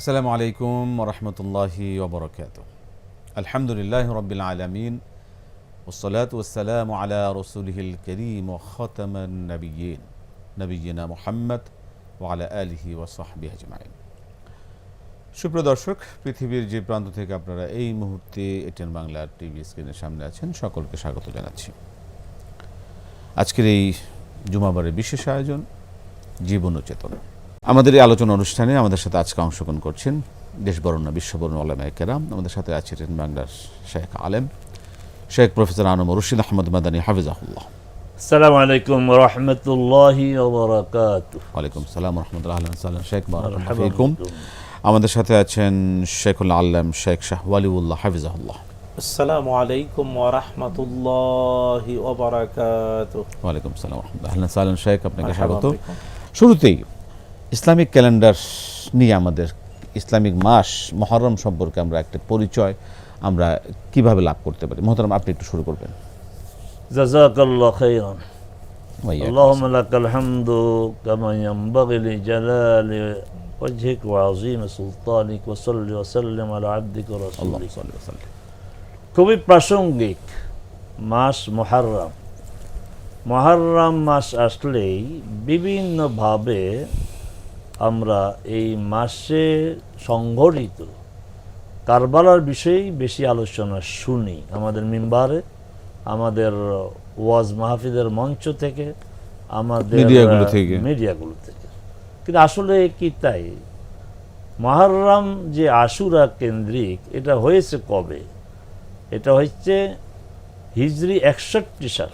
আসসালামু আলাইকুম রহমতুল্লাহি ওবরকাত আলহামদুলিল্লাহ রবিল আলমিন ওসলাত ওসালাম আলা রসুলহিল করিম খতমান নবীন নবীনা মোহাম্মদ ওয়ালা আলহি ওসাহবি আজমাইন। সুপ্রিয় দর্শক, পৃথিবীর যে প্রান্ত থেকে আপনারা এই মুহূর্তে এটিএন বাংলার টিভি স্ক্রিনের সামনে আছেন, সকলকে স্বাগত জানাচ্ছি। আজকের এই জুমাবারের বিশেষ আয়োজন, জীবন চেতনা। আমাদের এই আলোচনা অনুষ্ঠানে আমাদের সাথে আজকে অংশগ্রহণ করছেন দেশবরণ্য বিশ্ববরণ্য আলম কেরাম। আমাদের সাথে আছেন বাংলার শেখ আলেম শেখ প্রফেসর আনম রশিদ আহমদ মাদানী হাফিজাহুল্লাহ। আসসালামু আলাইকুম রহমতুল্লাহি ওয়ালাইকুম সালাম রহমতুল্লাহ আহলান সালাম। শেখ বারাকাতুহু আমাদের সাথে আছেন শেখুল আল্লাম শেখ শাহওয়ালিউল্লাহ হাফিজাহুল্লাহ। আসসালামু আলাইকুম ওয়া রাহমাতুল্লাহি ওয়া বারাকাতুহু ওয়া আলাইকুম সালাম রাহমাতুল্লাহ আহলান সালাম। শেখ আপনাকে স্বাগত। শুরুতেই ইসলামিক ক্যালেন্ডার নিয়ে আমাদের ইসলামিক মাস মহরম সম্পর্কে আমরা একটা পরিচয় আমরা কিভাবে লাভ করতে পারি মহতরম আপনি একটু শুরু করবেন جزاك الله خيرا ওয়াইয়াকুম اللهم لك الحمد كما ينبغي لجلال وجهك وعظيم سلطانك وصل وسلم على عبدك আল্লাহ ورسولك সাল্লাল্লাহু আলাইহি ওয়াসাল্লাম। খুবই প্রাসঙ্গিক মাস মহারম মহারম মাস আসলেই বিভিন্নভাবে আমরা এই মাসে সংঘটিত কারবালার বিষয়েই বেশি আলোচনা শুনি আমাদের মিম্বারে আমাদের ওয়াজ মাহফিদের মঞ্চ থেকে আমাদের মিডিয়াগুলো থেকে। কিন্তু আসলে কি তাই? মহারম যে আশুরা কেন্দ্রিক এটা হয়েছে কবে? এটা হচ্ছে হিজরি একষট্টি সাল।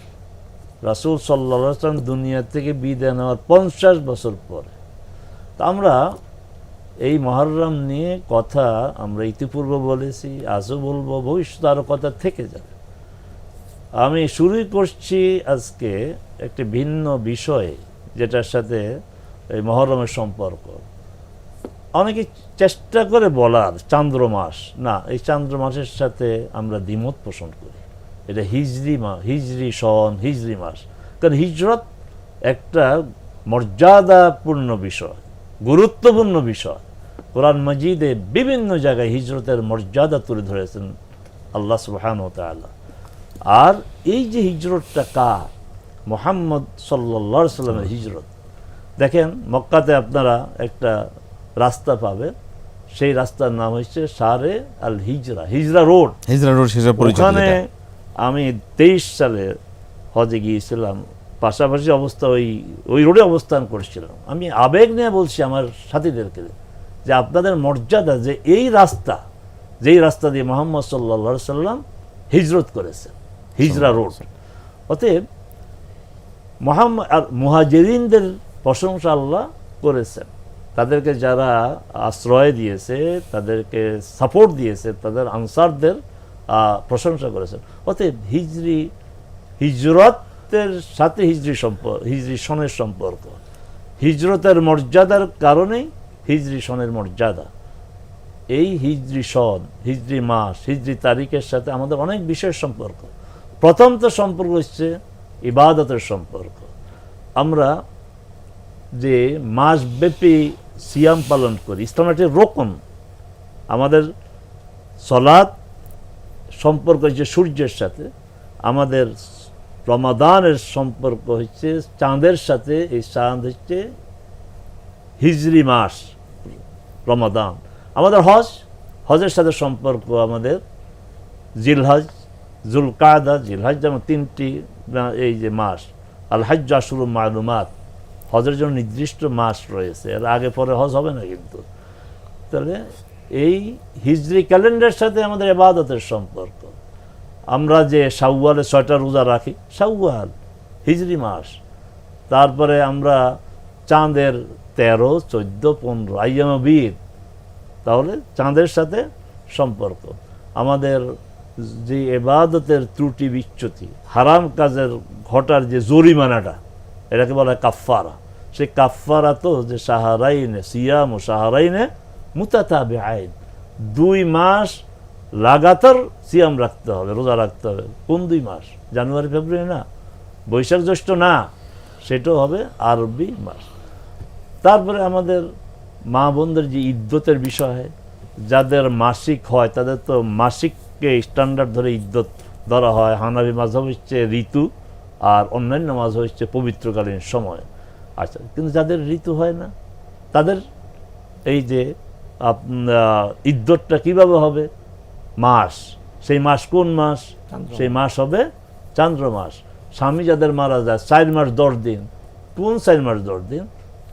রাসুল সাল্লাম দুনিয়া থেকে বিদায় নেওয়ার পঞ্চাশ বছর পরে। আমরা এই মহরম নিয়ে কথা আমরা ইতিপূর্বে বলেছি, আজও বলব, ভবিষ্যতে আরও কথা থেকে যাবে। আমি শুরুই করছি আজকে একটি ভিন্ন বিষয় যেটার সাথে এই মহরমের সম্পর্ক। অনেকে চেষ্টা করে বলার, চান্দ্র মাস, না, এই চান্দ্র মাসের সাথে আমরা দ্বিমত পোষণ করি। এটা হিজরি মা, হিজরি সন, হিজরি মাস। কারণ হিজরত একটা মর্যাদাপূর্ণ বিষয়। গুরুত্বপূর্ণ বিষয়। কোরআন মজিদে বিভিন্ন জায়গায় হিজরতের মর্যাদা তুলে ধরেছেন আল্লাহ সুবহান ও তাআলা। আর এই যে হিজরতটা কার? মোহাম্মদ সাল্লা সাল্লামের হিজরত। দেখেন মক্কাতে আপনারা একটা রাস্তা পাবেন। সেই রাস্তার নাম হচ্ছে সারে আল হিজরা হিজরা রোড। হিজরা রোড হিজরা ওখানে আমি তেইশ সালে হজে গিয়েছিলাম। পাশাপাশি অবস্থা ওই ওই রোডে অবস্থান করছিলাম। আমি আবেগ নিয়ে বলছি আমার সাথীদেরকে যে আপনাদের মর্যাদা যে এই রাস্তা যেই রাস্তা দিয়ে মোহাম্মদ সাল্লা সাল্লাম হিজরত করেছেন হিজরা রোড। অতএব মোহাম্মদ আর মুহাজিরিনদের প্রশংসা আল্লাহ করেছেন। তাদেরকে যারা আশ্রয় দিয়েছে তাদেরকে সাপোর্ট দিয়েছে তাদের আনসারদের প্রশংসা করেছেন। অতএব হিজরি হিজরতের সাথে হিজরি সম্পর্ক হিজরি সনের সম্পর্ক। হিজরতের মর্যাদার কারণেই হিজরি সনের মর্যাদা। এই হিজরি সন, হিজরি মাস, হিজরি তারিখের সাথে আমাদের অনেক বিশেষ সম্পর্ক। প্রথম তো সম্পর্ক হচ্ছে ইবাদতের সম্পর্ক। আমরা যে মাসব্যাপী সিয়াম পালন করি ইসলাম একটি রকম আমাদের সলাদ সম্পর্ক হচ্ছে সূর্যের সাথে, আমাদের রমাদানের সম্পর্ক হচ্ছে, চাঁদের সাথে এই চাঁদ হচ্ছে হিজরি মাস, রমাদান। আমাদের হজ, হজের সাথে সম্পর্ক আমাদের জিলহজ জুলকাদা জিলহজ যেমন তিনটি এই যে মাস। আল হজ আশুরু মালুমাত, হজের জন্য নির্দিষ্ট মাস রয়েছে। এর আগে পরে হজ হবে না কিন্তু। তাহলে এই হিজরি ক্যালেন্ডারের সাথে আমাদের এবাদতের সম্পর্ক। আমরা যে শাওয়ালে ছয়টা রোজা রাখি, শাওয়াল, হিজরি মাস। তারপরে আমরা চাঁদের তেরো, চোদ্দ, পনেরো আইয়ামবিদ তাহলে চাঁদের সাথে সম্পর্ক। আমাদের যে এবাদতের ত্রুটি, বিচ্যুতি, হারাম কাজের ঘটার যে জরিমানাটা, এটাকে বলা হয় কাফারা সেই কাফফারা তো যে সাহারাইনে, সিয়াম ও সাহারাইনে মুতাতাবে আইন দুই মাস লাগাতার সিয়াম রাখতে হবে, রোজা রাখতে হবে। কোন দুই মাস? জানুয়ারি, ফেব্রুয়ারি না। বৈশাখ জ্যৈষ্ঠ না, সেটাও হবে আরবি মাস। তারপরে আমাদের মা বোনদের যে ইদ্যতের বিষয়, যাদের মাসিক হয়, তাদের তো মাসিককে স্ট্যান্ডার্ড ধরে ইদ্যত ধরা হয়। হানাবি মাঝহব হচ্ছে ঋতু, আর অন্যান্য মাঝহব হচ্ছে পবিত্রকালীন সময়। আচ্ছা কিন্তু যাদের ঋতু হয় না, তাদের এই যে ইদ্যতটা কীভাবে হবে? মাস। সেই মাস কোন মাস? সেই মাস হবে চান্দ্র মাস স্বামী যাদের মারা যায় চার মাস দশ দিন। কোন চার মাস দশ দিন?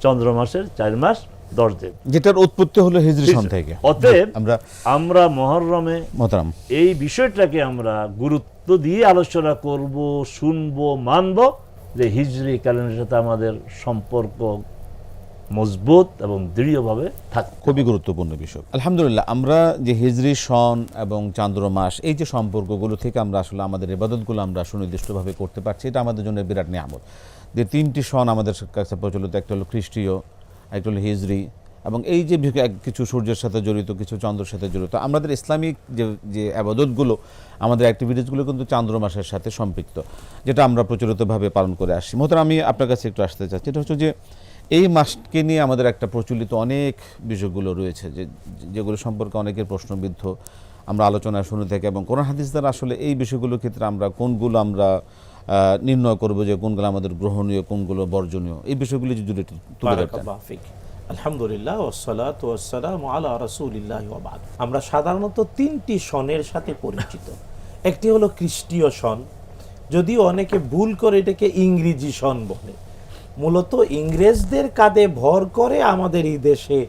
চন্দ্র মাসের চার মাস দশ দিন। যেটার উৎপত্তি হলো হিজরি সন থেকে। অতএব আমরা আমরা মহরমে মহতারাম। এই বিষয়টাকে আমরা গুরুত্ব দিয়ে আলোচনা করব শুনব মানব যে হিজরি ক্যালেন্ডারের সাথে আমাদের সম্পর্ক মজবুত এবং দৃঢ়ভাবে থাকবে খুবই গুরুত্বপূর্ণ বিষয়। আলহামদুলিল্লাহ আমরা যে হিজরি সন এবং চান্দ্র মাস এই যে সম্পর্কগুলো থেকে আমরা আসলে আমাদের ইবাদতগুলো আমরা সুনির্দিষ্টভাবে করতে পারছি এটা আমাদের জন্য বিরাট নিয়ামত। যে তিনটি সন আমাদের কাছে প্রচলিত একটা হলো খ্রিস্টীয় একটা হলো হিজরি এবং এই যে কিছু সূর্যের সাথে জড়িত কিছু চন্দ্রের সাথে জড়িত আমাদের ইসলামিক যে যে আবাদতগুলো আমাদের অ্যাক্টিভিটিসগুলো কিন্তু চান্দ্র মাসের সাথে সম্পৃক্ত যেটা আমরা প্রচলিতভাবে পালন করে আসছি। মতো আমি আপনার কাছে একটু আসতে চাচ্ছি এটা হচ্ছে যে এই মাসকে নিয়ে আমাদের একটা প্রচলিত অনেক বিষয়গুলো রয়েছে যে, যেগুলো সম্পর্কে অনেকের প্রশ্নবিদ্ধ। আমরা আলোচনা শুনে থাকি এবং কোরআন হাদিস দ্বারা আসলে এই বিষয়গুলোর ক্ষেত্রে আমরা কোনগুলো আমরা নির্ণয় করব যে কোনগুলো আমাদের গ্রহণীয়, কোনগুলো বর্জনীয়। এই বিষয়গুলি যদি। আলহামদুলিল্লাহ ওয়াসসালাতু ওয়াসসালামু আলা রাসূলিল্লাহি ওয়া বাদ। আমরা সাধারণত তিনটি সনের সাথে পরিচিত। একটি হলো খ্রিস্টীয় সন। যদিও অনেকে ভুল করে এটাকে ইংরেজি সন বলে। মূলত ইংরেজদের কাঁধে ভর করে আমাদের এই দেশে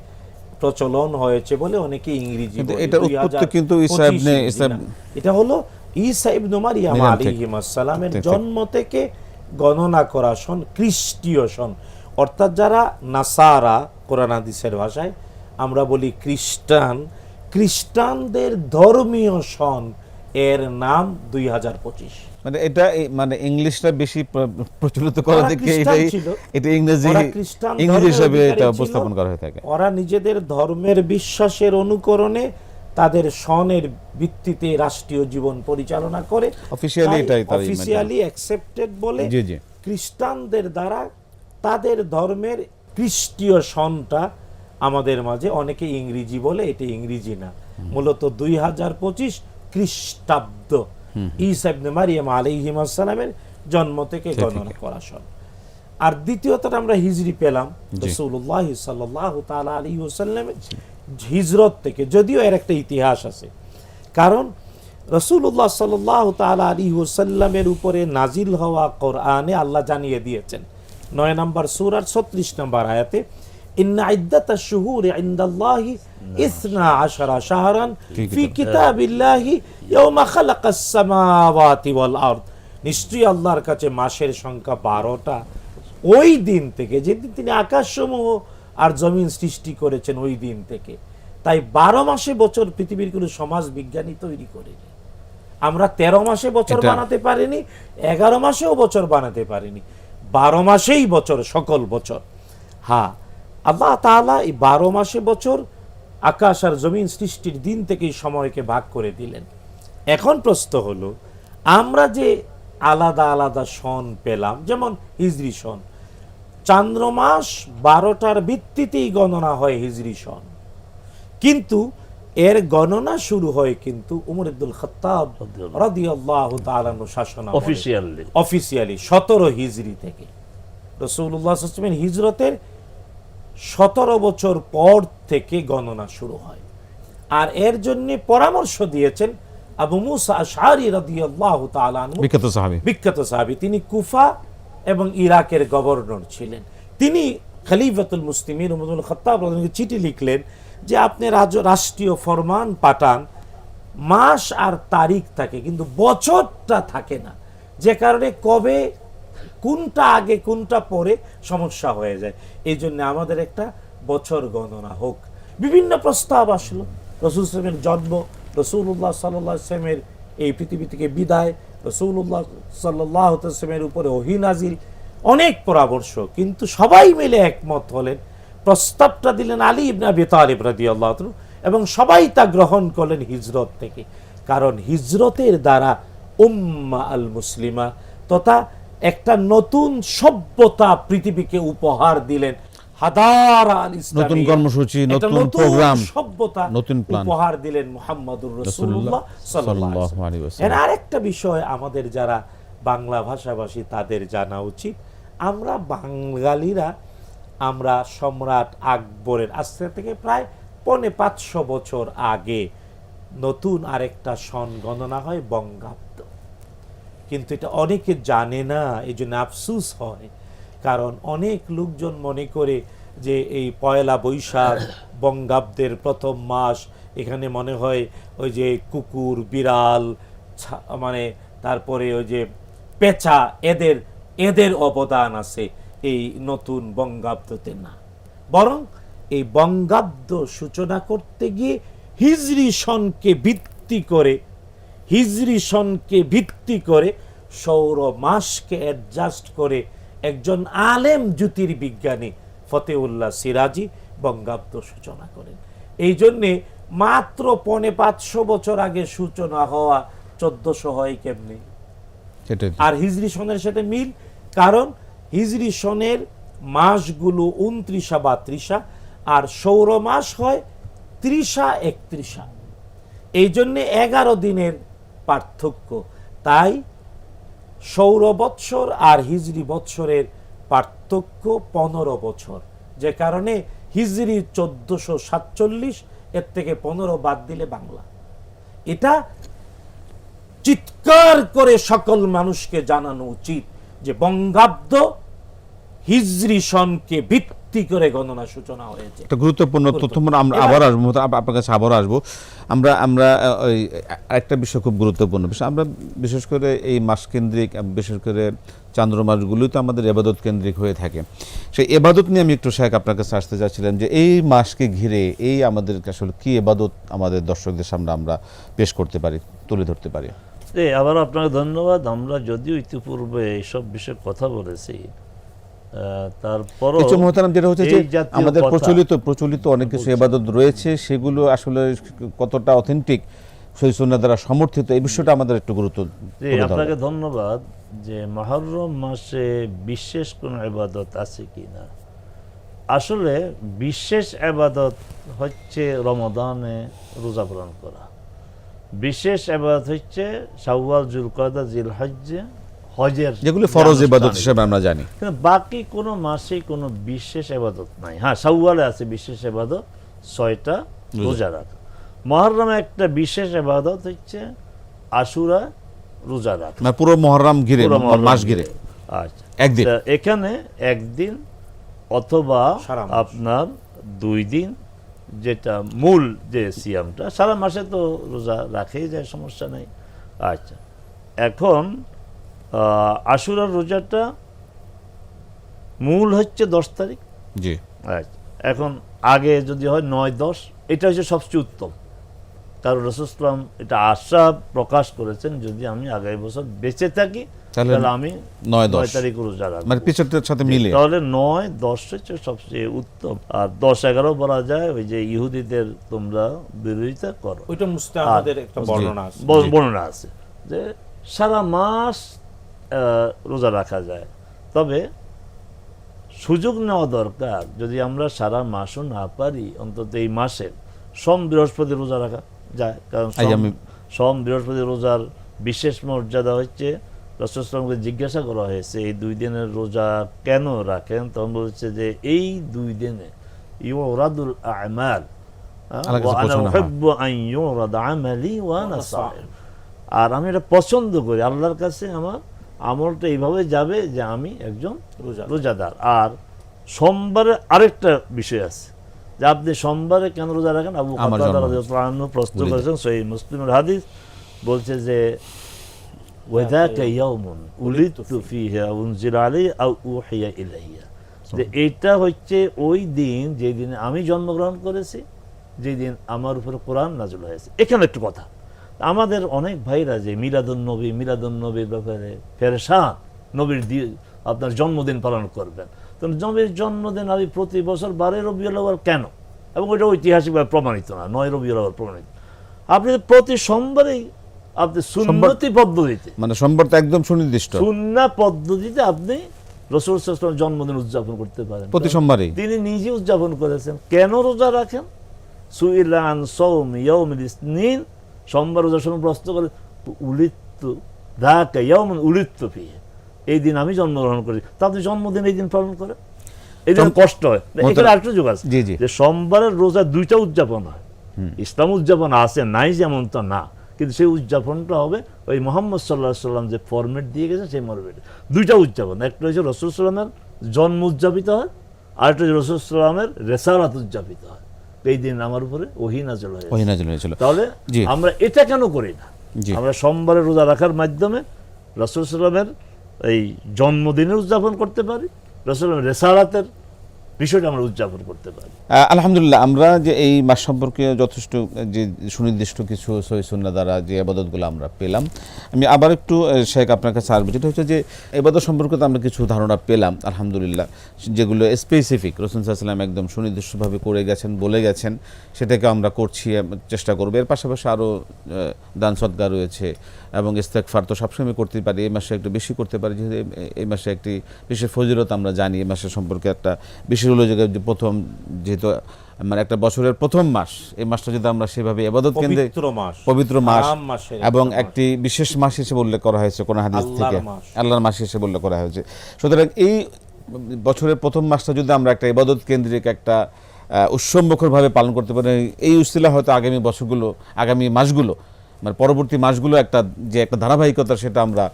প্রচলন হয়েছে বলে অনেকে ইংরেজি বলে। উৎপত্তি কিন্তু ঈসা 2025 ইবনে-। এটা হলো ঈসা ইবনু মারিয়াম ঠিক, ঠিক। জন্ম থেকে গণনা করা সন খ্রিস্টীয় সন অর্থাৎ যারা নাসারা কোরআন হাদিসের ভাষায় আমরা বলি খ্রিস্টান খ্রিস্টানদের ধর্মীয় সন এর নাম দুই হাজার পঁচিশ মানে এটা মানে ইংলিশটা বেশি প্রচলিত করা থেকে এটাই এটা ইংরেজি ইংরেজি হিসাবে এটা উপস্থাপন করা হয়ে থাকে। ওরা নিজেদের ধর্মের বিশ্বাসের অনুকরণে তাদের সনের ভিত্তিতে রাষ্ট্রীয় জীবন পরিচালনা করে। Officially এটাই তার অফিসিয়ালি অ্যাকসেপ্টেড বলে জি, জি। খ্রিস্টানদের দ্বারা তাদের ধর্মের খ্রিস্টীয় সনটা আমাদের মাঝে অনেকে ইংরেজি বলে এটা ইংরেজি না। মূলত দুই হাজার পঁচিশ খ্রিস্টাব্দ। ইসাবনে মারিয়াম আলাইহিম আসসালামের জন্ম থেকে গণনা করা সন আর দ্বিতীয়ত আমরা হিজরি পেলাম রসুল্লাহ সাল্লাহ তালা আলী ওসাল্লামের হিজরত থেকে। যদিও এর একটা ইতিহাস আছে। কারণ রসুল্লাহ সাল্লাহ তালা আলী ওসাল্লামের উপরে নাজিল হওয়া কোরআনে আল্লাহ জানিয়ে দিয়েছেন। নয় নম্বর সুর আর ছত্রিশ নম্বর আয়াতে ইন্না ইদ্দাতা শুহুর ইন্দাল্লাহি ইসনা আশারা শাহরান ফি কিতাবিল্লাহি ইয়াউমা খালাকাস সামাওয়াতি ওয়াল আরদ। নিশ্চয়ই আল্লাহর কাছে মাসের সংখ্যা বারোটা। ওই দিন থেকে যেদিন তিনি আকাশসমূহ আর জমিন সৃষ্টি করেছেন ওই দিন থেকে। তাই বারো মাসে বছর পৃথিবীর কোনো সমাজ বিজ্ঞানী তৈরি করেনি। আমরা তেরো মাসে বছর বানাতে পারিনি এগারো মাসেও বছর বানাতে পারিনি। বারো মাসেই বছর সকল বছর। হ্যাঁ আল্লাহ তাআলা এই বারো মাসে বছর আকাশ আর জমিন সৃষ্টির দিন থেকেই সময়কে ভাগ করে দিলেন। এখন প্রশ্ন হলো আমরা যে আলাদা আলাদা সন পেলাম যেমন হিজরি সন চান্দ্রমাস বারোটার ভিত্তিতেই গণনা হয় হিজরি সন কিন্তু এর গণনা শুরু হয় কিন্তু উমর আব্দুল খত্তাব রাদিয়াল্লাহু তাআলা শাসন হিজরি থেকে। রসুল্লাহ আসলামের হিজরতের সতেরো বছর পর থেকে গণনা শুরু হয়। আর এর জন্য পরামর্শ দিয়েছেন আবু মুসা আশারি রাদিয়াল্লাহু তাআলা বিখ্যাত সাহাবী। বিখ্যাত সাহাবী। তিনি কুফা এবং ইরাকের গভর্নর ছিলেন। তিনি খলিফাতুল মুসলিমিন উমরুল খত্তাব চিঠি লিখলেন যে আপনি রাষ্ট্রীয় ফরমান পাঠান মাস আর তারিখ থাকে কিন্তু বছরটা থাকে না। যে কারণে কবে কোনটা আগে, কোনটা পরে সমস্যা হয়ে যায়। এই জন্য আমাদের একটা বছর গণনা হোক। বিভিন্ন প্রস্তাব আসলো। রসুল ইসলামের জন্ম রসুল্লাহ সাল্লাহ ইসলামের এই পৃথিবী থেকে বিদায় রসুল্লাহ সাল্লাহ ইসলামের উপরে ওহি নাজিল, অনেক পরামর্শ। কিন্তু সবাই মিলে একমত হলেন, প্রস্তাবটা দিলেন আলী ইবনে আবি তালিব রাদিয়াল্লাহু তাআলা এবং সবাই তা গ্রহণ করলেন হিজরত থেকে। কারণ হিজরতের দ্বারা উম্মা আল মুসলিমা তথা একটা নতুন সভ্যতা পৃথিবীকে উপহার দিলেন হাদারা নতুন কর্মসূচি, নতুন প্রোগ্রাম, সভ্যতা নতুন উপহার দিলেন মুহাম্মদুর রাসূলুল্লাহ সাল্লাল্লাহু সাল্লাল্লাহু আলাইহি আলাইহি ওয়াসাল্লাম। এর আরেকটা বিষয় আমাদের যারা বাংলা ভাষাভাষী তাদের জানা উচিত আমরা বাঙালিরা আমরা সম্রাট আকবরের আজ থেকে প্রায় পনে পাঁচশো বছর আগে নতুন আরেকটা সন গণনা হয় বঙ্গাব্দ। কিন্তু এটা অনেকে জানে না, এই জন্য আফসুস হয়। কারণ অনেক লোকজন মনে করে যে এই পয়লা বৈশাখ বঙ্গাব্দের প্রথম মাস, এখানে মনে হয় ওই যে কুকুর, বিড়াল মানে তারপরে ওই যে পেঁচা, এদের এদের অবদান আছে এই নতুন বঙ্গাব্দতে না। বরং এই বঙ্গাব্দ সূচনা করতে গিয়ে হিজরি সনকে ভিত্তি করে হিজরি সনকে ভিত্তি করে সৌর মাসকে অ্যাডজাস্ট করে একজন আলেম জ্যোতির্বিজ্ঞানী ফতেউল্লাহ সিরাজি বঙ্গাব্দ সূচনা করেন। এই জন্যে মাত্র পনে পাঁচশো বছর আগে সূচনা হওয়া চোদ্দশো হয় কেমনি? আর হিজরি সনের সাথে মিল? কারণ হিজরি সনের মাসগুলো উনত্রিশা বা ত্রিশা আর সৌর মাস হয় ত্রিশা একত্রিশা। এই জন্য এগারো দিনের পার্থক্য। তাই সৌর বৎসর আর হিজরি বৎসরের পার্থক্য পনেরো বছর। যে কারণে হিজরি চোদ্দশো সাতচল্লিশ, এর থেকে পনেরো বাদ দিলে বাংলা। এটা চিৎকার করে সকল মানুষকে জানানো উচিত যে বঙ্গাব্দ হিজরি সনকে ভিত্তি করে গণনা সূচনা হয়েছে। একটা গুরুত্বপূর্ণ তথ্য মানে আমরা আবার আসব আপ- আপনার কাছে আবার আসব। আমরা আমরা ওই একটা বিষয় খুব গুরুত্বপূর্ণ বিষয়। আমরা বিশেষ করে এই মাস কেন্দ্রিক বিশেষ করে চান্দ্র মাসগুলোই তো আমাদের এবাদত কেন্দ্রিক হয়ে থাকে। সেই এবাদত নিয়ে আমি একটু শাহেক আপনার কাছে আসতে চাচ্ছিলাম যে এই মাসকে ঘিরে এই আমাদের আসলে কি এবাদত আমাদের দর্শকদের সামনে আমরা পেশ করতে পারি তুলে ধরতে পারি? আবার আপনাকে ধন্যবাদ। আমরা যদিও ইতিপূর্বে এইসব বিষয়ে কথা বলেছি তারপরও কিছু মহতারাম যেটা হচ্ছে যে আমাদের প্রচলিত প্রচলিত অনেক কিছু এবাদত রয়েছে সেগুলো আসলে কতটা অথেন্টিক সহিসুন্না দ্বারা সমর্থিত এই বিষয়টা আমাদের একটু গুরুত্ব আপনাকে ধন্যবাদ যে মহরম মাসে বিশেষ কোনো ইবাদত আছে কি না আসলে বিশেষ ইবাদত হচ্ছে রমদানে রোজা পালন করা। বিশেষ ইবাদত হচ্ছে শাওয়াল জুলকাদা জিল হজ্জে হজের যেগুলো ফরজ ইবাদত হিসেবে আমরা জানি। কিন্তু বাকি কোনো মাসে কোনো বিশেষ এবাদত নাই। হ্যাঁ সাউওয়ালে আছে বিশেষ এবাদত ছয়টা রোজা রাখা মহরমে একটা বিশেষ এবাদত হচ্ছে আশুরা রোজা রাখা মানে পুরো মহরম ঘিরে মাস ঘিরে। আচ্ছা। একদিন। এখানে একদিন অথবা আপনার দুই দিন যেটা মূল যে সিয়ামটা সারা মাসে তো রোজা রাখেই যায় সমস্যা নেই। আচ্ছা। এখন আশুরার রোজাটা মূল হচ্ছে দশ তারিখ। জি। আচ্ছা এখন আগে যদি হয় নয় দশ এটা হচ্ছে সবচেয়ে উত্তম। কারণ রসুলাম এটা আশা প্রকাশ করেছেন যদি আমি আগামী বছর বেঁচে থাকি তাহলে আমি নয় দশ। তারিখ রোজা রাখব। মানে পিছনের সাথে মিলে। তাহলে নয় দশ হচ্ছে সবচেয়ে উত্তম। আর দশ এগারো বলা যায় ওই যে ইহুদিদের তোমরা বিরোধিতা করো। ওইটা মুস্তে আমাদের একটা বর্ণনা আছে। বর্ণনা আছে যে সারা মাস রোজা রাখা যায়। তবে সুযোগ নেওয়া দরকার যদি আমরা সারা মাসও না পারি অন্তত এই মাসে সম বৃহস্পতি রোজা রাখা যায়। কারণ সম বৃহস্পতি রোজার বিশেষ মর্যাদা হচ্ছে রসুলামকে জিজ্ঞাসা করা হয়েছে এই দুই দিনের রোজা কেন রাখেন? তখন বলছে যে এই দুই দিনে ইউরাদুল আমাল হ্যাঁ, আর আমি এটা পছন্দ করি আল্লাহর কাছে আমার আমলটা এইভাবে যাবে যে আমি একজন রোজা রোজাদার। আর সোমবারে আরেকটা বিষয় আছে যে আপনি সোমবারে কেন রোজা রাখেন? আবু প্রশ্ন করেছেন সেই মুসলিমের হাদিস বলছে যে ওয়াদাকা ইয়াউমুন উলিদতু ফিহা। উনজিলা আলাইহি আও উহিয়া ইলাইয়া যে এইটা হচ্ছে ওই দিন যেদিন আমি জন্মগ্রহণ করেছি যেদিন আমার উপরে কোরআন নাজল হয়েছে। এখানে একটু কথা। আমাদের অনেক ভাইরা যে মিলাদুন নবী মিলাদুন নবীর ব্যাপারে ফেরেশান নবীর দি- আপনার জন্মদিন পালন করবেন। তো নবীর জন্মদিন আমি প্রতি বছর বারে রবিউল আউয়াল কেন? এবং ওইটা ঐতিহাসিকভাবে প্রমাণিত না নয় রবিউল আউয়াল প্রমাণিত। আপনি প্রতি সোমবারেই আপনি সুন্নতি পদ্ধতিতে মানে সোমবার তো একদম সুনির্দিষ্ট। সুন্না পদ্ধতিতে আপনি রসুল সাল্লাম জন্মদিন উদযাপন করতে পারেন। প্রতি সোমবারই। তিনি নিজে উদযাপন করেছেন। কেন রোজা রাখেন? সুইলান সৌম ইয়ৌমিল ইসনিন সোমবার রোজার সময় প্রশ্ন করে উলিত্ত ধাকা ইয়ৌমন উলিত্ত পেয়ে এই দিন আমি জন্মগ্রহণ করি। তা আপনি জন্মদিন এই দিন পালন করেন? এই দিন কষ্ট হয়। এখানে আরেকটা যোগ আছে। যে সোমবারের রোজা দুইটা উদযাপন হয়। ইসলাম উদযাপন আছে নাই যেমন তো না। কিন্তু সেই উদযাপনটা হবে ওই মোহাম্মদ সাল্লাহ সাল্লাম যে ফরম্যাট দিয়ে গেছে সেই ফরম্যাটে। দুইটা উদযাপন। একটা হচ্ছে রসুল সাল্লামের জন্ম উদযাপিত হয় আরেকটা হচ্ছে রসুল সাল্লামের রেসারাত উদযাপিত হয়। এই দিন আমার উপরে ওহি নাজল হয়েছে। ওই নাজিল হয়েছিল। তাহলে আমরা এটা কেন করি না? আমরা সোমবারে রোজা রাখার মাধ্যমে রসুল সাল্লামের এই জন্মদিনের উদযাপন করতে পারি রসুল রেসারাতের বিষয়টা আমরা উদযাপন করতে পারি। আলহামদুলিল্লাহ, আমরা যে এই মাস সম্পর্কে যথেষ্ট, যে সুনির্দিষ্ট কিছু সহিসুন্না দ্বারা যে আবাদতগুলো আমরা পেলাম, আমি আবার একটু শেখ আপনার কাছে আসব যেটা হচ্ছে যে এবাদত সম্পর্কে তো আমরা কিছু ধারণা পেলাম, আলহামদুলিল্লাহ। যেগুলো স্পেসিফিক রসুন সাল্লাম একদম সুনির্দিষ্টভাবে করে গেছেন, বলে গেছেন, সেটাকে আমরা করছি চেষ্টা করব। এর পাশাপাশি আরও দান সদ্গা রয়েছে এবং ইস্তেকফার তো সবসময় করতে পারি এই মাসে একটু বেশি করতে পারি যেহেতু এই- মাসে একটি বিশেষ ফজিলত আমরা জানি এই মাসের সম্পর্কে একটা বিশেষ উল্লেখযোগ্য প্রথম যেহেতু মানে একটা বছরের প্রথম মাস এই মাসটা যদি আমরা সেভাবে এবাদত কেন্দ্রে পবিত্র মাস পবিত্র মাস হারাম এবং একটি বিশেষ মাস হিসেবে উল্লেখ করা হয়েছে কোন হাদিস থেকে। আল্লাহর মাস হিসেবে উল্লেখ করা হয়েছে। সুতরাং এই বছরের প্রথম মাসটা যদি আমরা একটা ইবাদত কেন্দ্রিক একটা উৎসবমুখরভাবে পালন করতে পারি এই উস্তিলা হয়তো আগামী বছরগুলো আগামী মাসগুলো মানে পরবর্তী মাসগুলো একটা যে একটা ধারাবাহিকতা সেটা আমরা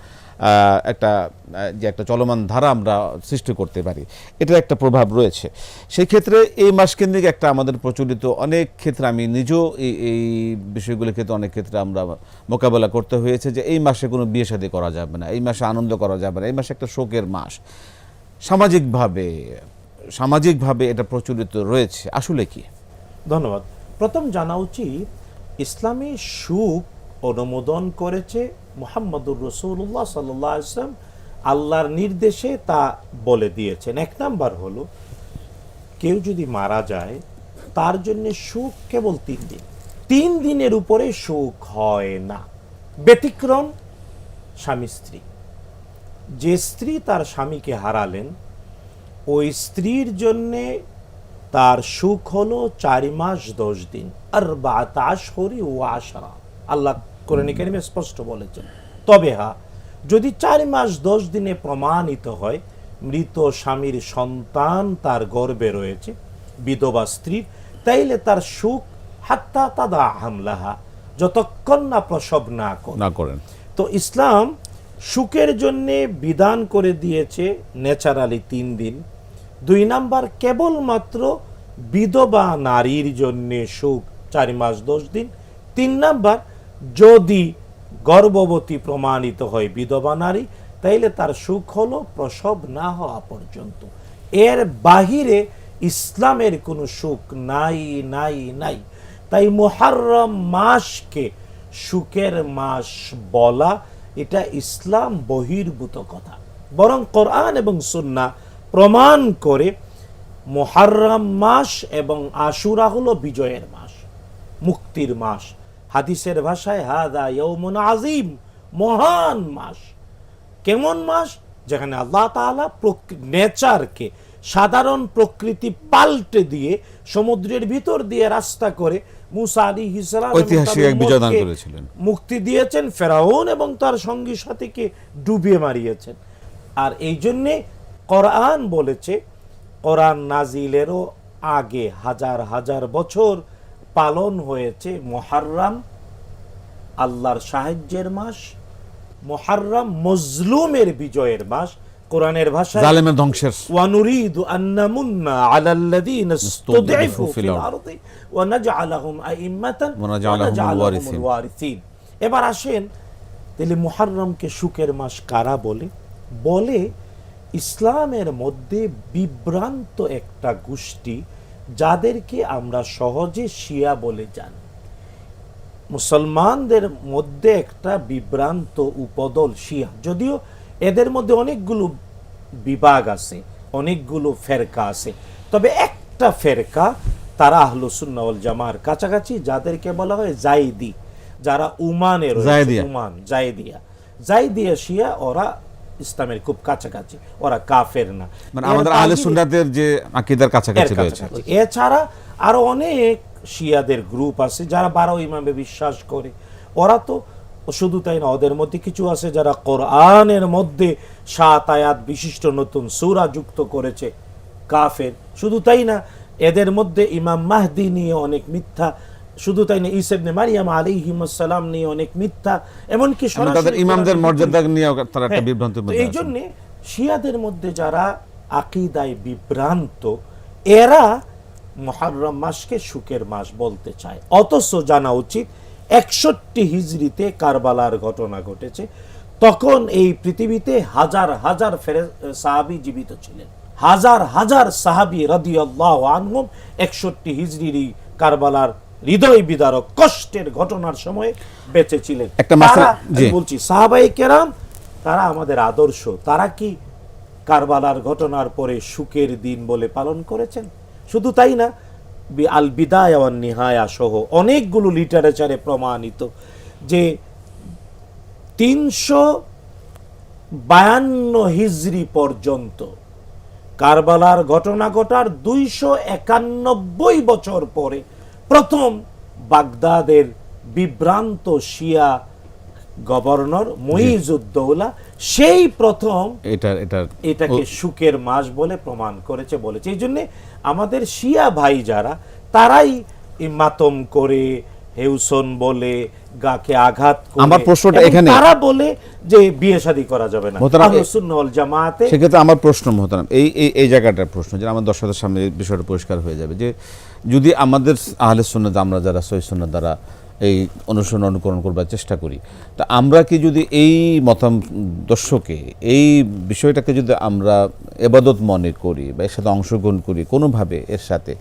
একটা যে একটা চলমান ধারা আমরা সৃষ্টি করতে পারি। এটার একটা প্রভাব রয়েছে। সেই ক্ষেত্রে এই মাস কেন্দ্রিক একটা আমাদের প্রচলিত অনেক ক্ষেত্রে আমি নিজেও এই এই বিষয়গুলোর ক্ষেত্রে অনেক ক্ষেত্রে আমরা মোকাবেলা করতে হয়েছে যে এই মাসে কোনো বিয়ে শাদী করা যাবে না, এই মাসে আনন্দ করা যাবে না, এই মাসে একটা শোকের মাস। সামাজিকভাবে সামাজিকভাবে এটা প্রচলিত রয়েছে। আসলে কি? ধন্যবাদ। প্রথম জানা উচিত, ইসলামী সুখ অনুমোদন করেছে মোহাম্মদুর রসুল্লাহ সাল্লাহ ইসলাম আল্লাহর নির্দেশে তা বলে দিয়েছেন। এক নাম্বার হলো, কেউ যদি মারা যায়, তার জন্য সুখ কেবল তিন দিন। তিন দিনের উপরে সুখ হয় না। ব্যতিক্রম স্বামী স্ত্রী। যে স্ত্রী তার স্বামীকে হারালেন, ওই স্ত্রীর জন্যে তার সুখ হলো চারি মাস দশ দিন। আর বাতাস হরি ও আশরা আল্লাহ কোরআন কারিমে স্পষ্ট বলেছেন। তবে হা যদি চার মাস দশ দিনে প্রমাণিত হয় মৃত স্বামীর সন্তান তার গর্বে রয়েছে বিধবা স্ত্রীর তাইলে তার সুখ হাত্তা তাদা হামলাহা যতক্ষণ না প্রসব না না করেন। তো ইসলাম সুখের জন্য বিধান করে দিয়েছে ন্যাচারালি তিন দিন। দুই নাম্বার কেবলমাত্র বিধবা নারীর জন্য সুখ চার মাস দশ দিন। তিন নাম্বার যদি গর্ভবতী প্রমাণিত হয় বিধবা নারী, তাইলে তার সুখ হলো প্রসব না হওয়া পর্যন্ত। এর বাহিরে ইসলামের কোনো সুখ নাই নাই নাই। তাই মুহাররম মাসকে সুখের মাস বলা, এটা ইসলাম বহির্ভূত কথা। বরং কোরআন এবং সুন্না প্রমাণ করে মুহাররম মাস এবং আশুরা হলো বিজয়ের মাস, মুক্তির মাস। হাদিসের ভাষায় হাদা ইয়ৌমুন আজিম মহান মাস। কেমন মাস? যেখানে আল্লাহ তাআলা নেচারকে সাধারণ প্রকৃতি পাল্টে দিয়ে সমুদ্রের ভিতর দিয়ে রাস্তা করে মুসা আলী হিসরা। মুক্তি দিয়েছেন ফেরাউন এবং তার সঙ্গী সাথীকে ডুবিয়ে মারিয়েছেন। আর এই জন্যে কোরআন বলেছে কোরআন নাজিলেরও আগে হাজার হাজার বছর পালন হয়েছে মোহার্রাম আল্লাহর সাহায্যের মাস মোহার্রাম মজলুমের বিজয়ের মাস কোরআনের ভাষা জালেমের ধ্বংসের। আন্নামুন্না ফিল আরদি। ওয়া ওয়া ওয়ারিসিন। এবার আসেন তাহলে মুহররমকে সুখের মাস কারা বলে? বলে ইসলামের মধ্যে বিভ্রান্ত একটা গোষ্ঠী যাদেরকে আমরা সহজে শিয়া বলে জানি। মুসলমানদের মধ্যে একটা বিভ্রান্ত উপদল শিয়া। যদিও এদের মধ্যে অনেকগুলো বিভাগ আছে অনেকগুলো ফেরকা আছে। তবে একটা ফেরকা তারা আহলুসুন্নাওয়াল জামার কাছাকাছি যাদেরকে বলা হয় জাইদি যারা উমানে রয়েছে। জায়দিয়া। উমান জাইদিয়া। জাইদিয়া শিয়া ওরা ইসলামের খুব কাছাকাছি। ওরা কাফের না। মানে আমাদের আহলে সুন্নাতের যে আকিদার কাছাকাছি রয়েছে। এছাড়া আরও অনেক শিয়াদের গ্রুপ আছে যারা বারো ইমামে বিশ্বাস করে। ওরা তো শুধু তাই না ওদের মধ্যে কিছু আছে যারা কোরআনের মধ্যে সাত আয়াত বিশিষ্ট নতুন সূরা যুক্ত করেছে। কাফের। শুধু তাই না এদের মধ্যে ইমাম মাহদি নিয়ে অনেক মিথ্যা শুধু তাই না ইসেবনে মারিয়াম আলাইহিমসালাম নিয়ে অনেক মিথ্যা এমনকি মানে তাদের ইমামদের মর্যাদা নিয়ে তারা একটা হ্যাঁ, বিভ্রান্তির তো মধ্যে এই জন্যে শিয়াদের মধ্যে যারা আকিদায় বিভ্রান্ত এরা মহারম মাসকে সুখের মাস বলতে চায়। অথচ জানা উচিত একষট্টি হিজড়িতে কারবালার ঘটনা ঘটেছে। তখন এই পৃথিবীতে হাজার হাজার ফেরে সাহাবি জীবিত ছিলেন। হাজার হাজার সাহাবি রাদিয়াল্লাহু আনহুম একষট্টি হিজড়িরই কারবালার হৃদয় বিদারক কষ্টের ঘটনার সময় বেঁচে ছিলেন। তারা- বলছি সাহাবাই কেরাম তারা আমাদের আদর্শ। তারা কি কারবালার ঘটনার পরে সুখের দিন বলে পালন করেছেন? শুধু তাই না আল বিদায় নিহায়া সহ অনেকগুলো লিটারেচারে প্রমাণিত যে তিনশো বায়ান্ন হিজরি পর্যন্ত কারবালার ঘটনা ঘটার দুইশো একানব্বই বছর পরে প্রথম বাগদাদের বিভ্রান্ত শিয়া গভর্নর মহিজুদ্দৌলা সেই প্রথম এটা এটা এটাকে সুখের মাস বলে প্রমাণ করেছে বলেছে। এই জন্যে আমাদের শিয়া ভাই যারা তারাই মাতম করে হেউসন বলে গাকে আঘাত আমার প্রশ্নটা এখানে- তারা বলে যে বিয়ে শাদী করা যাবে না। মোহতারাম, আহলুস সুন্নাহ ওয়াল জামাতে সেক্ষেত্রে আমার প্রশ্ন মহতারাম এই এই এই জায়গাটার প্রশ্ন যে আমার দর্শকদের সামনে বিষয়টা পরিষ্কার হয়ে যাবে যে যদি আমাদের আহলে সুন্নাত আমরা যারা সই সুন্নাত দ্বারা এই অনুসরণ অনুকরণ করবার চেষ্টা করি তা আমরা কি যদি এই মতাদর্শকে এই বিষয়টাকে যদি আমরা এবাদত মনে করি বা এর সাথে অংশগ্রহণ করি কোনোভাবে এর সাথে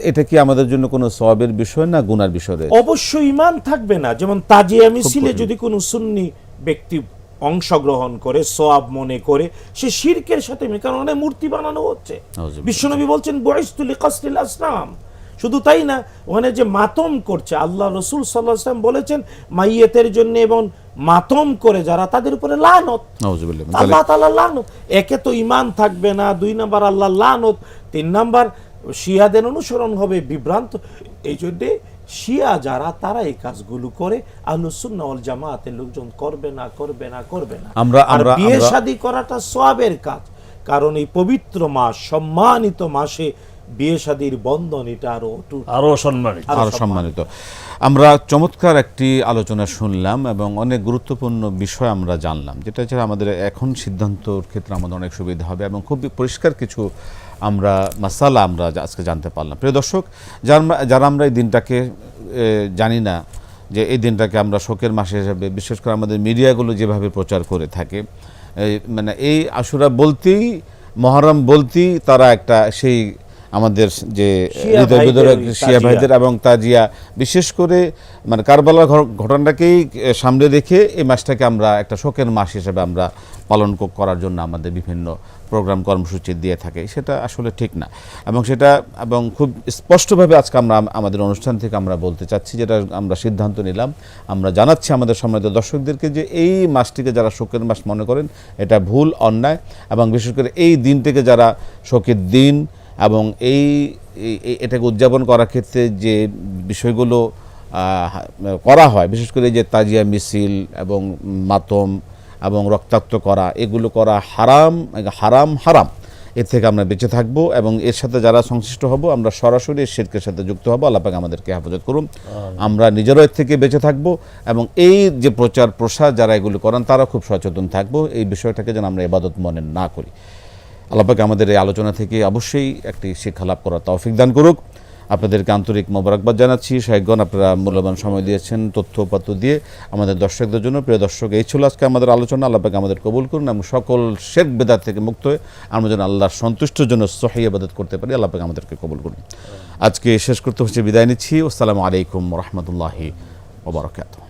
এটা কি আমাদের জন্য কোনো সবের বিষয় না গুনার বিষয় রয়েছে? অবশ্যই ইমান থাকবে না। যেমন তাজিয়া মিছিলে যদি কোনো সুন্নি ব্যক্তি অংশগ্রহণ করে সোয়াব মনে করে সে শিরকের সাথে মিলে- কারণ অনেক মূর্তি বানানো হচ্ছে। বিশ্বনবী বলছেন বয়স্তুলি কাসলিল আসলাম শুধু তাই না ওখানে যে মাতম করছে আল্লাহ রসুল সাল্লাহ বলেছেন মাইয়েতের জন্য এবং মাতম করে যারা তাদের উপরে লানত। আল্লাহ তাআলা লানত। একে তো ইমান থাকবে না দুই নাম্বার আল্লাহ লানত তিন নাম্বার শিয়াদের অনুসরণ হবে বিভ্রান্ত। এই জন্যে শিয়া যারা তারা এই কাজগুলো করে। আহলুসুন্না ওয়াল জামাতের লোকজন করবে না করবে না করবে না। আমরা- আমরা- বিয়ে শাদী করাটা সওয়াবের কাজ। কারণ এই পবিত্র মাস সম্মানিত মাসে বিয়ে শাদীর বন্ধন এটা আরও আরও সম্মানিত। আরও আরও সম্মানিত। আমরা চমৎকার একটি আলোচনা শুনলাম এবং অনেক গুরুত্বপূর্ণ বিষয় আমরা জানলাম যেটা হচ্ছে আমাদের এখন সিদ্ধান্তর ক্ষেত্রে আমাদের অনেক সুবিধা হবে এবং খুব পরিষ্কার কিছু আমরা মাসালা আমরা আজকে জানতে পারলাম। প্রিয় দর্শক, যারা আমরা- এই দিনটাকে জানি না যে এই দিনটাকে আমরা শোকের মাস হিসেবে, বিশেষ করে আমাদের মিডিয়াগুলো যেভাবে প্রচার করে থাকে মানে এই আশুরা বলতেই, মহরম বলতেই তারা একটা সেই আমাদের যে শিয়া হৃদয় ভাইদের শিয়া ভাইদের এবং তাজিয়া বিশেষ করে মানে কারবালার ঘটনাটাকেই সামনে রেখে এই মাসটাকে আমরা একটা শোকের মাস হিসেবে আমরা পালন করার জন্য আমাদের বিভিন্ন প্রোগ্রাম কর্মসূচি দিয়ে থাকে। সেটা আসলে ঠিক না। এবং সেটা এবং খুব স্পষ্টভাবে আজকে আমরা আমাদের অনুষ্ঠান থেকে আমরা বলতে চাচ্ছি যেটা আমরা সিদ্ধান্ত নিলাম। আমরা জানাচ্ছি আমাদের সম্মানিত দর্শকদেরকে যে এই মাসটিকে যারা শোকের মাস মনে করেন এটা ভুল অন্যায় এবং বিশেষ করে এই দিনটিকে যারা শোকের দিন এবং এই এটাকে উদযাপন করার ক্ষেত্রে যে বিষয়গুলো করা হয় বিশেষ করে যে তাজিয়া মিছিল এবং মাতম এবং রক্তাক্ত করা এগুলো করা হারাম হারাম হারাম। এর থেকে আমরা বেঁচে থাকব এবং এর সাথে যারা সংশ্লিষ্ট হব আমরা সরাসরি শিরকের সাথে যুক্ত হব। আল্লাহ পাক আমাদেরকে হেফাজত করুন। আমরা নিজেরও এর থেকে বেঁচে থাকব এবং এই যে প্রচার প্রসার যারা এগুলো করেন তারা খুব সচেতন থাকব। এই বিষয়টাকে যেন আমরা এবাদত মনে না করি। আল্লাপাকে আমাদের এই আলোচনা থেকে অবশ্যই একটি শিক্ষা লাভ করার তৌফিক দান করুক। আপনাদেরকে আন্তরিক মোবারকবাদ জানাচ্ছি। শাহেকগণ আপনারা মূল্যবান সময় দিয়েছেন, তথ্য উপাত্ত দিয়ে আমাদের দর্শকদের জন্য। প্রিয় দর্শক, এই ছিল আজকে আমাদের আলোচনা। আল্লাপাকে আমাদের কবুল করুন এবং সকল শেখ বেদার থেকে মুক্ত হয়ে আমরা যেন আল্লাহর সন্তুষ্টের জন্য সহি আবাদত করতে পারি আল্লাপাকে আমাদেরকে কবুল করুন। আজকে শেষ করতে হচ্ছে বিদায় নিচ্ছি। আসসালামু আলাইকুম রহমতুল্লাহি ওবরাকাতুহ